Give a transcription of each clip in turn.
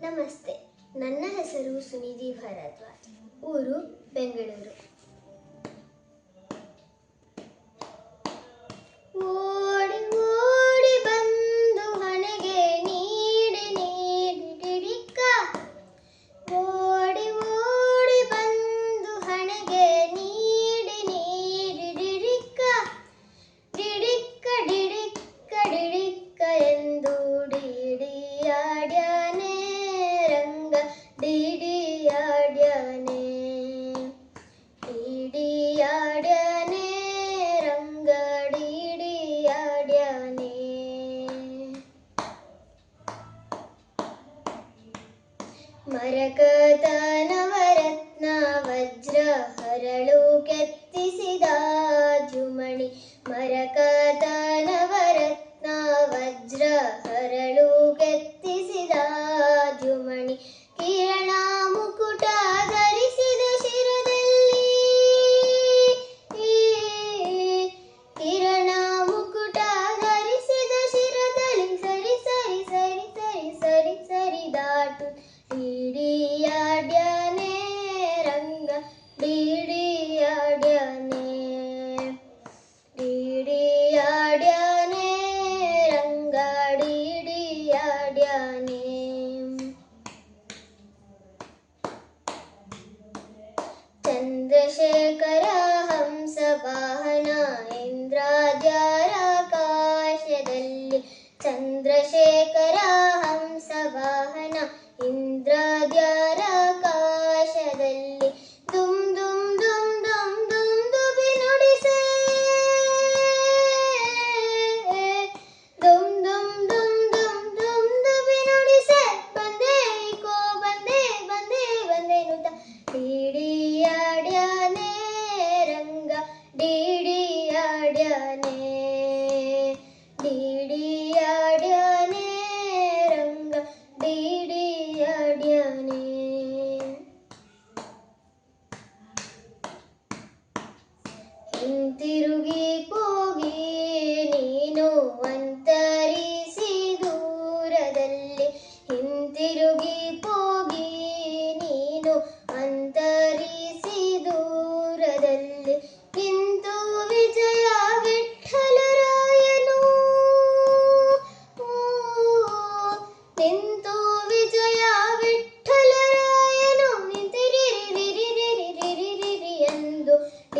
ನಮಸ್ತೆ. ನನ್ನ ಹೆಸರು ಸುನಿಧಿ ಭಾರದ್ವಾಜ್. ಊರು ಬೆಂಗಳೂರು. ಮರಕತನವರತ್ನ ವಜ್ರ ಹರಳು ಕೆತ್ತಿಸಿದ ಜುಮಣಿ ಮರಕತನವರತ್ನ ವಜ್ರ ಹರಳು ಕೆತ್ತಿಸಿದ ಜುಮಣಿ ഡീഡിയാടനെ ഡീഡിയാടനെ രംഗാടിയാടനെ ചന്ദ്രശേഖര ഹംസവാഹന ഇന്ദ്രാജാരാകാശದಲ್ಲಿ ചന്ദ്രശേഖര ഹംസവാഹന ഇന്ദ്രാജ ഡിഡിയാടനെ രംഗ തിരുകി പോ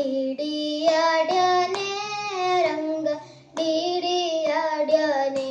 ഡിഡിയാടിയ നേരംഗ ഡിഡിയാടിയ നേ